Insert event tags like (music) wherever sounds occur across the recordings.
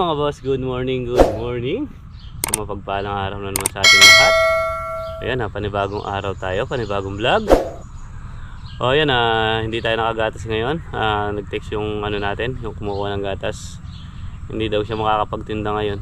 Mga boss, good morning, good morning. Mapagpalang araw na naman sa ating lahat. Ayan na, panibagong araw tayo, panibagong vlog. O ayan na, hindi tayo nakagatas ngayon. Ah, nag-text yung ano natin, yung kumukuha ng gatas. Hindi daw siya makakapagtinda ngayon.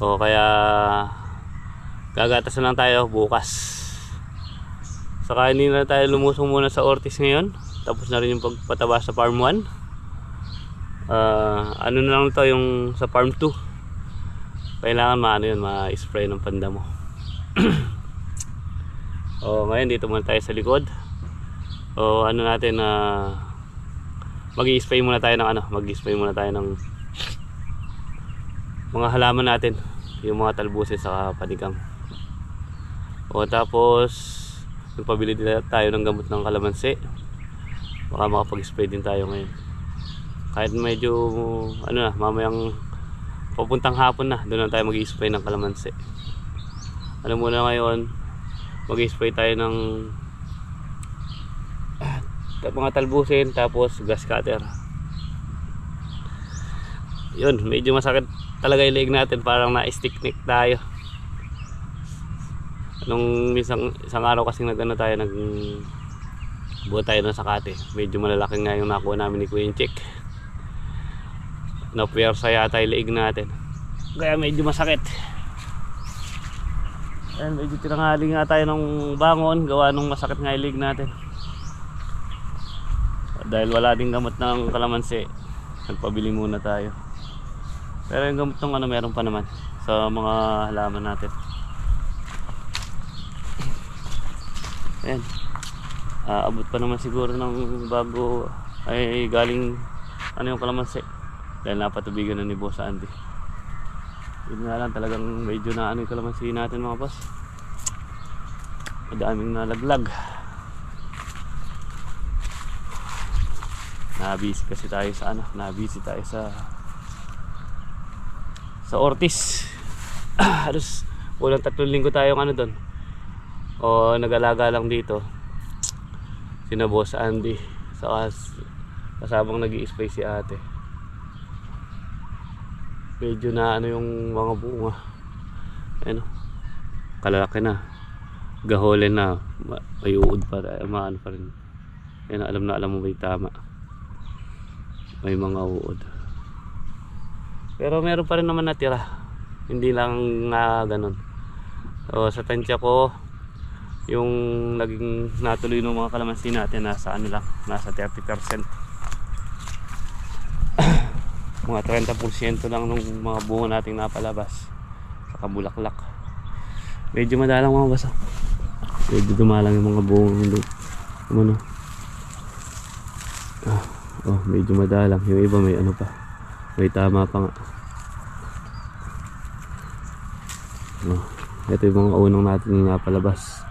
O kaya gagatas na lang tayo bukas. Saka hindi na tayo lumusong muna sa Ortiz ngayon. Tapos na rin yung pagpataba sa Farm 1. Ah, ano na lang to yung sa Farm 2. Kailangan maano yun, ma-spray ng panda mo. o (clears throat) ngayon dito muna tayo sa likod. O ano natin na mag-i-spray muna tayo ng ano, mag-i-spray muna tayo ng mga halaman natin, yung mga talbusin sa panigang. O tapos nagpabili din tayo ng gamot ng kalamansi. Baka makapag-spray din tayo ngayon. Kahit medyo ano na, mamayang papuntang hapon na, doon na tayo mag-spray ng kalamansi. Alam mo na ngayon, mag-spray tayo ng (clears throat) mga talbusin tapos gas cutter. Yun, medyo masakit talaga yung leg natin, parang na-stick neck tayo. Nung isang, isang araw kasi nag-ano tayo, nag buo tayo ng sakate. Medyo malalaki nga yung nakuha namin ni Queen Chick. Napuwersa yata yung leeg natin. Kaya medyo masakit. Ayan, medyo tinangali nga tayo ng bangon, gawa nung masakit nga yung leg natin. Dahil wala ding gamot ng kalamansi, nagpabili muna tayo. Pero yung gamot ng ano meron pa naman sa mga halaman natin. Ayan. Aabot pa naman siguro ng bago ay galing ano yung kalamansi. Dahil napatubigan na ni Boss Andy. Yun nga lang talagang medyo na ano yung kalamansi natin mga boss. Madaming nalaglag. Nabisi kasi tayo sa ano, nabisi tayo sa sa Ortiz. (clears throat) Halos walang tatlong linggo tayong ano doon. O nag-alaga lang dito. Sina Boss Andy. Saka kasabang nag spray si ate. Medyo na ano yung mga bunga. Ano? Kalalaki na. Gahole na. Ma- May uod pa. Maano pa rin. Yan, alam na alam mo may tama. May mga uod. Pero meron pa rin naman natira. Hindi lang nga ganun. So, sa tansya ko, yung naging natuloy ng mga kalamansi natin nasa ano lang, nasa 30%. Mga 30% lang ng mga bunga nating napalabas sa kabulaklak. Medyo madalang mga. Medyo dumalang yung mga bunga hindi. Ano? Ah, oh, medyo madalang. Yung iba may ano pa. May tama pa nga. Oh, ito yung mga unang natin na napalabas.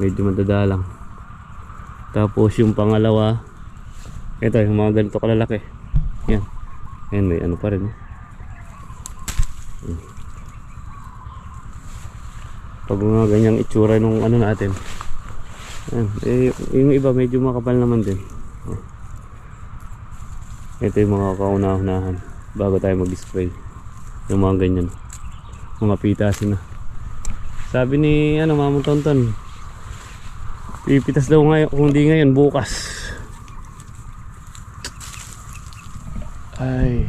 Medyo madadalang. Tapos yung pangalawa, ito yung mga ganito kalalaki. Yan. Yan may ano pa rin. Hmm. Pag mga ganyang itsura nung ano natin. Yan. Eh, yung iba medyo makapal naman din. Oh. Ito yung mga kauna-unahan bago tayo mag-spray. Yung mga ganyan. Mga pitasin na. Sabi ni ano, Mamo Tonton, pipitas daw ngayon, kung hindi ngayon, bukas. Ay.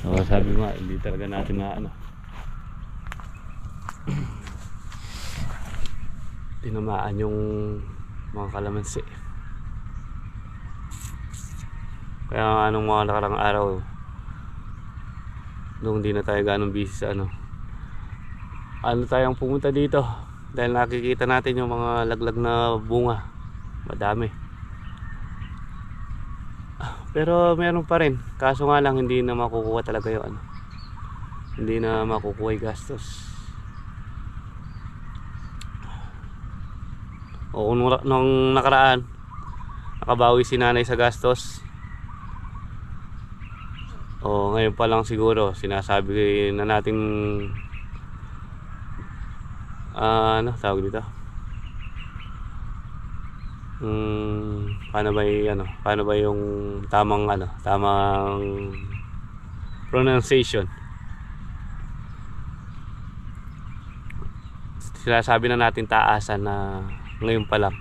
So, sabi nga, hindi talaga natin na ano. Tinamaan yung mga kalamansi. Kaya anong mga nakarang araw, nung hindi na tayo ganong busy sa ano, ano tayong pumunta dito dahil nakikita natin yung mga laglag na bunga madami pero meron pa rin. Kaso nga lang hindi na makukuha talaga yung ano. Hindi na makukuha yung gastos. O nung, nung nakaraan nakabawi si nanay sa gastos. O ngayon pa lang siguro sinasabi na nating ah, ano tawag dito Hmm, paano ba yung ano, paano ba yung tamang ano, tamang pronunciation. Sinasabi na natin taasan na ngayon pa lang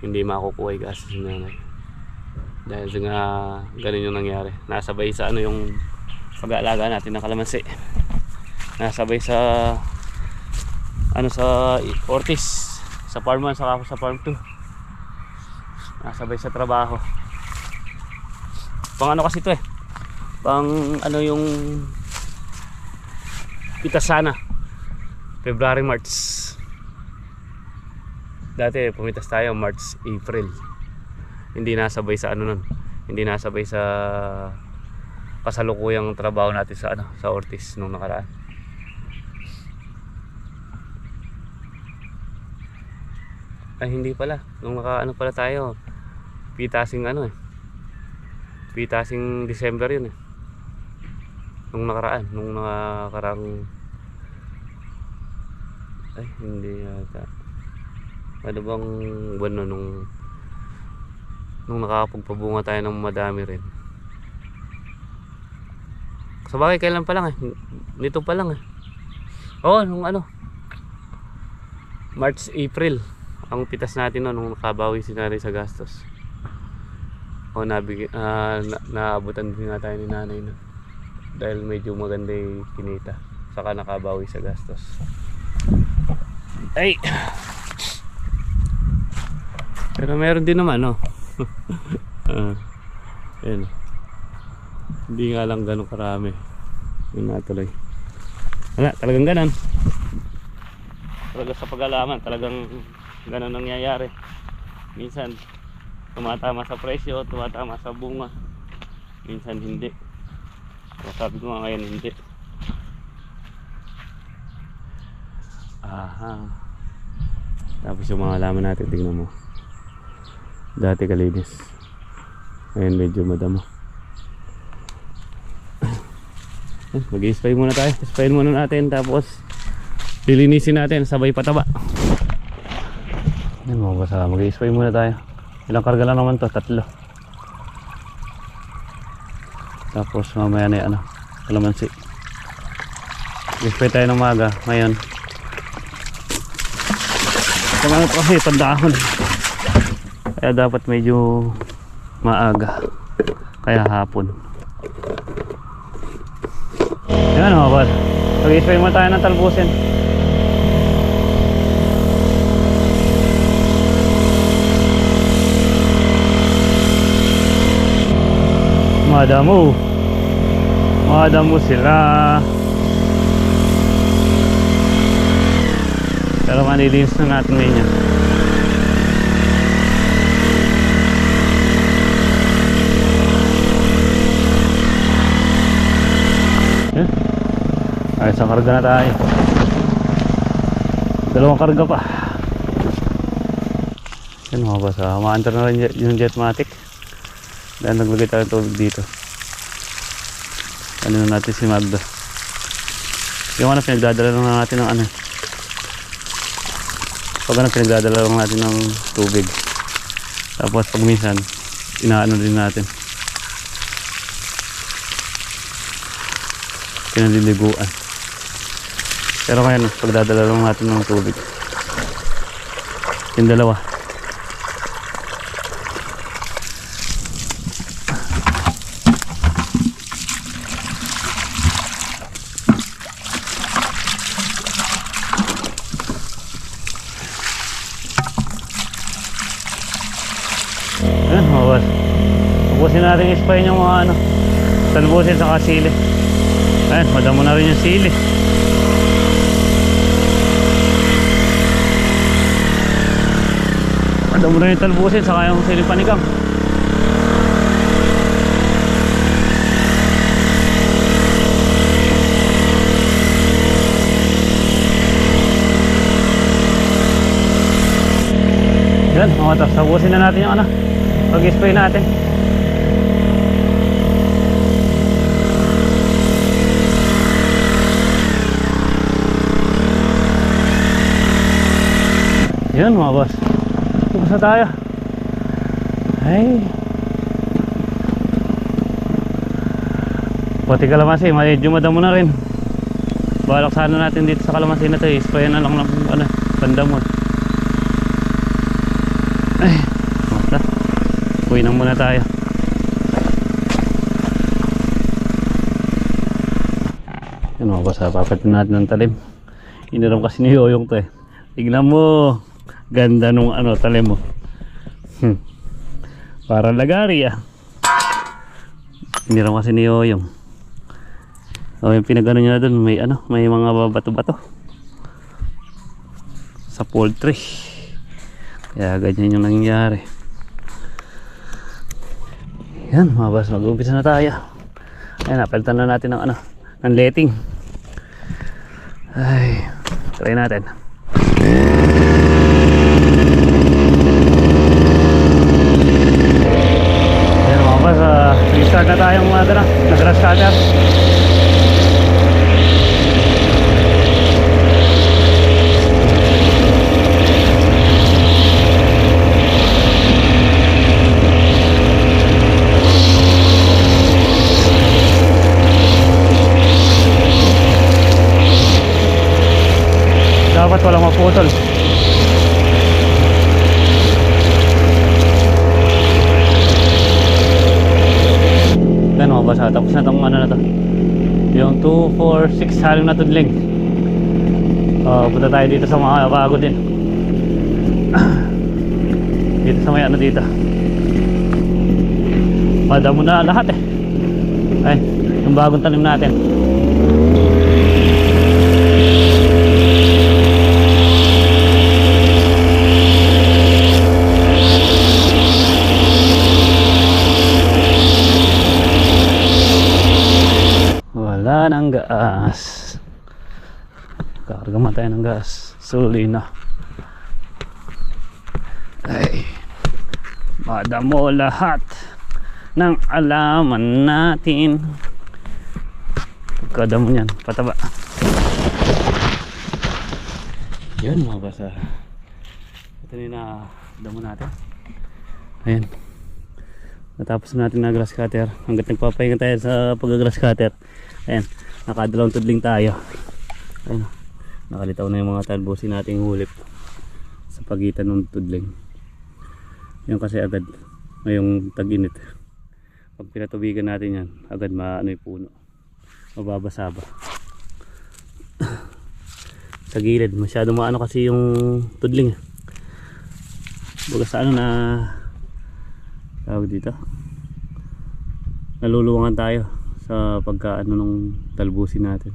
hindi makukuha yung gastos ni nanay. Dahil nga ganun yung nangyari. Nasabay sa ano yung pag-aalaga natin ng kalamansi. Nasabay sa ano sa Ortiz sa farm 1 saka sa farm 2 nasabay sa trabaho. Pang ano kasi to eh. Pang ano yung kita sana February March. Dati pumitas tayo March April. Hindi nasabay sa ano nun. Hindi nasabay sa kasalukuyang trabaho natin sa ano sa Ortiz nung nakaraan. Ay hindi pala. Nung naka ano pala tayo pitasing ano eh. Pitasing December yun eh. Nung nakaraan nung nakarang ay hindi yata. Ano bang buwan no, nung nung nakakapagpabunga tayo ng madami rin. Sa bagay kailan pa lang eh. Nito pa lang eh. Oo nung ano March April ang pitas natin no, nung nakabawi si nanay sa gastos o nabig ah, na, naabutan din nga tayo ni nanay no. dahil medyo maganda yung kinita. Saka nakabawi sa gastos. Ay! (clears throat) Pero meron din naman no? (laughs) Ah, yun hindi nga lang ganun karami. Yun natuloy wala talagang ganon talaga sa pag-alaman talagang ganun nangyayari. Minsan tumatama sa presyo tumatama sa bunga. Minsan hindi. So, sabi ko nga ngayon hindi. Aha. Tapos yung mga halaman natin tingnan mo. Dati kalinis. Ngayon medyo madama (coughs) mag-spray muna tayo. Spray muna natin tapos lilinisin natin sabay pataba. Yan mga basa mag-spray muna tayo ilang karga lang naman to tatlo. Tapos mamaya na ano kalamansi. Spray tayo ng maga ngayon. Kung ano to kasi pandahon kaya dapat medyo maaga. Kaya hapon. Yan mga boss mag-spray muna tayo ng talbusin Madamo. Madamo sila. Pero manilinis na natin yan. Eh? Ay, sa karga na tayo. Dalawang karga pa. Yan mga basa. Maantar na rin yung jetmatic. Dahil naglagay tayo ng tubig dito. Ano na natin si Magda. Yung ano, pinagdadala lang natin ng ano. Pag ano, pinagdadala lang natin ng tubig. Tapos pag minsan, inaano din natin. Pinaliliguan. Pero ngayon, pagdadala lang natin ng tubig. Yung dalawa. Ayan, mga boss. Tapusin natin i-spray yung mga ano. Talbusin sa kasili. Ayan, madamo na rin yung sili. Madamo na yung talbusin saka yung sili panigang. Yan, mga tas tapusin na natin yung ano. Pag-spray natin. Yan mga boss. Tapos na tayo. Ay. Pati kalamansi, medyo madamo na rin. Balak sana natin dito sa kalamansi na to eh. Sprayan na lang ng ano, pandamon. Ay, basta. Uwi nang muna tayo. Yan mga boss, papatin natin ng talim. Iniram kasi ni Yoyong to eh. Tignan mo. Ganda nung ano, talim mo. Hmm. Para lagari ah. Iniram kasi ni Yoyong. O yung pinagano niya doon, may ano, may mga bato-bato. Sa poultry. Kaya ganyan yung nangyari. Yan mga boss, mag-umpisa na tayo. Ayan, napalitan na natin ng ano, ng letting. Ay, try natin. Ayan mga boss, restart na tayong mga dala, nag-grass cutter. Dapat walang maputol. Yan mga boss, ah, tapos na tong ano na to. Yung 2, 4, 6 haling na tudling. Uh, punta tayo dito sa mga bago din. (coughs) dito sa may ano dito. Madamo na lahat eh. Ay, yung bagong tanim natin. Nang gas. Karga man tayo ng gas. Suli na. Ay. Madamo lahat ng alaman natin. Pagkadamo niyan, pataba. Yun mga basa. Ito na damo natin. Ayan. Natapos na natin na grass cutter. Hanggat nagpapahinga tayo sa pag-grass cutter. Ayan, nakadalawang tudling tayo. Ayan, nakalitaw na yung mga talbosin nating hulip sa pagitan ng tudling. Yan kasi agad ngayong tag-init. Pag pinatubigan natin yan, agad maano yung puno. Mababasa ba. (coughs) sa gilid, masyado maano kasi yung tudling. Baga sa ano na tawag dito naluluwangan tayo sa pagkaano nung talbusin natin.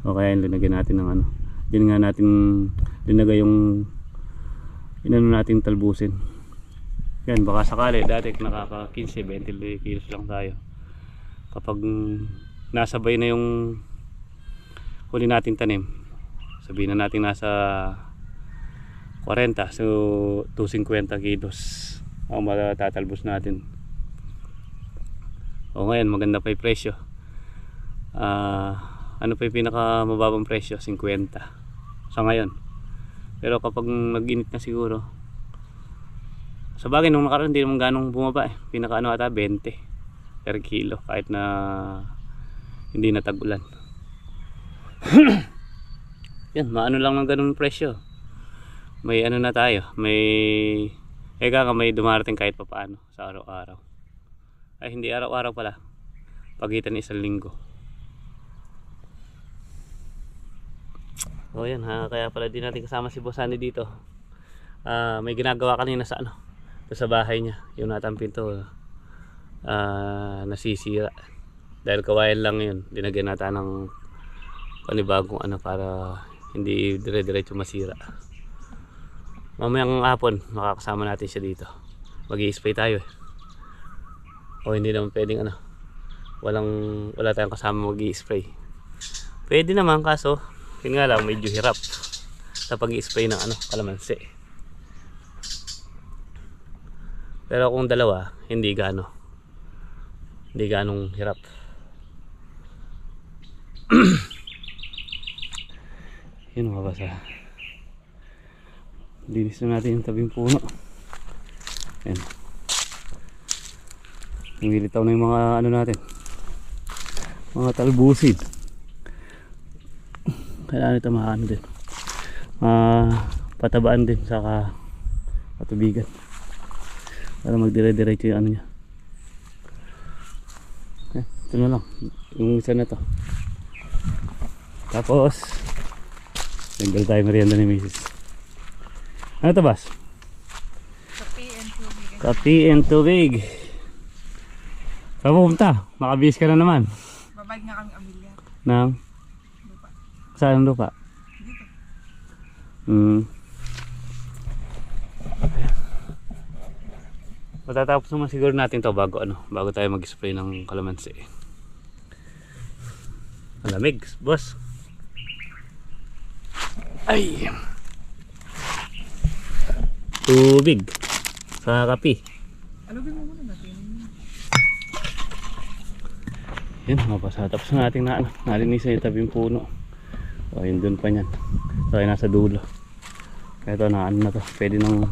O kaya yung linagyan natin ng ano. Din nga natin linagay yung inano natin talbusin. Yan baka sakali dati nakaka 15 20 kilos lang tayo. Kapag nasabay na yung huli natin tanim sabihin na natin nasa 40 so 250 kilos ang matatalbos natin o ngayon maganda pa yung presyo. Ah, ano pa yung pinaka mababang presyo? 50 sa ngayon. Pero kapag nag-init na siguro sa bagay nung nakaraan hindi naman ganong bumaba eh. Pinaka ano ata 20 per kilo. Kahit na hindi na tag-ulan (clears throat) yan maano lang ng ganung presyo. May ano na tayo. May eka ka may dumarating kahit papaano sa araw-araw ay hindi araw-araw pala. Pagitan ng isang linggo. O yan ha kaya pala din natin kasama si Bosani dito. Ah, may ginagawa kanina sa ano sa bahay niya. Yung natang pinto ah, nasisira. Dahil kawayan lang yun dinagyan natin ng panibagong ano para hindi dire-diretso masira. Mamayang hapon makakasama natin siya dito. Mag spray tayo eh o hindi naman pwedeng ano walang wala tayong kasama mag spray pwede naman kaso yun nga lang medyo hirap sa pag spray ng ano kalamansi. Pero kung dalawa hindi gaano. Hindi ganong hirap. (clears throat) Yun mga basa linis na natin yung tabing puno. Ayan. Nilitaw na yung mga ano natin. Mga talbusin. Kailangan ito maano din. Ah, patabaan din saka patubigan. Para magdire-diretso yung ano niya. Eh, ito na lang. Yung isa na to. Tapos, Tanggal tayo merienda ni Mrs. Ano to, Bas? Kape and tubig. Kape and tubig. Saan mo pumunta? Makabihis ka na naman. Babag nga kami Amelia. Nang? Lupa. Saan ang lupa? Dito. Hmm. Matatapos naman siguro natin to bago ano, bago tayo mag-spray ng kalamansi. Malamig, boss. Ay. Tubig. Sa kape. Alugin mo muna natin. Yan, mapasa. Tapos na natin na ano, nalinisan yung tabing puno. So, yun dun pa niyan. So, yun nasa dulo. Ito, na ano na to. Pwede nang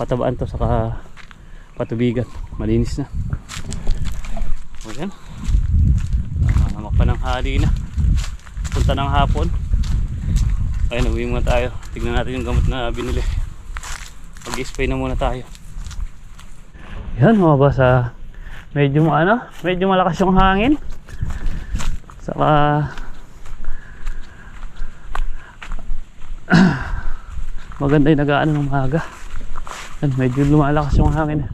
patabaan to, saka patubigan. Malinis na. O yan. Nakahamak pa ng hali na. Punta ng hapon. Ayun, uwi muna tayo. Tignan natin yung gamot na binili. Mag-spray na muna tayo. Yan, ah, medyo ano, medyo malakas yung hangin. Saka maganda yung nag-ano ng maga. Yan, medyo lumalakas yung hangin.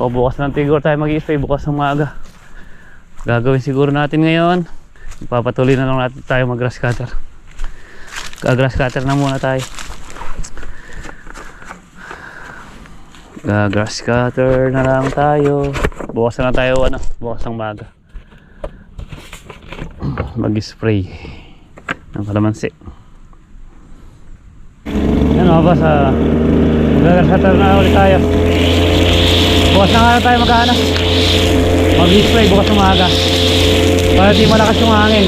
O bukas lang tigor tayo mag-spray bukas ng maga. Gagawin siguro natin ngayon. Ipapatuloy na lang natin tayo mag-grass cutter. Ga-grass cutter na muna tayo. Ga-grass cutter na lang tayo. Bukas na tayo ano, bukas ng maga mag-spray ng kalamansi. Yan mga boss, uh, mag-grasatar na ulit tayo. Bukas na nga tayo mag-ano. Mag-spray bukas umaga. Para di malakas yung hangin.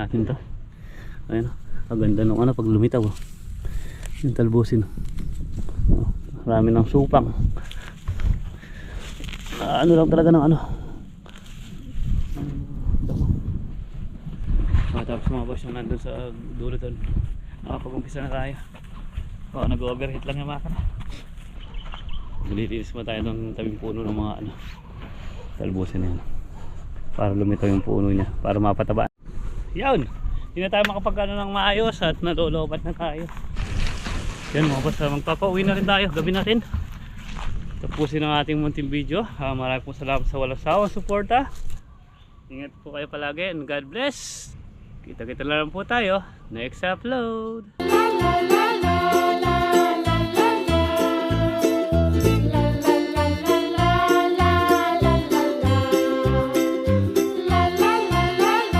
Natin to. Ayun, ang ganda nung ano pag lumitaw. oh. Yung talbusin. Oh, marami ng supang. Ah, ano lang talaga ng ano. Ah, tapos mga boss yung nandun sa dulo doon. Nakapag-umpisa na tayo. Oh, nag-overheat lang yung makina. Nililinis mo tayo ng tabing puno ng mga ano. Talbusin na yan. Para lumitaw yung puno niya. Para mapataba. Yan! Hindi na tayo makapagano ng maayos at nalolobat na tayo. Yan mga boss, ah, magpapauwi na rin tayo. Gabi natin. Tapusin ang ating munting video. Ah, maraming po salamat sa walang sawang suporta. Ingat po kayo palagi and God bless. Kita-kita na lang po tayo. Next upload. la la la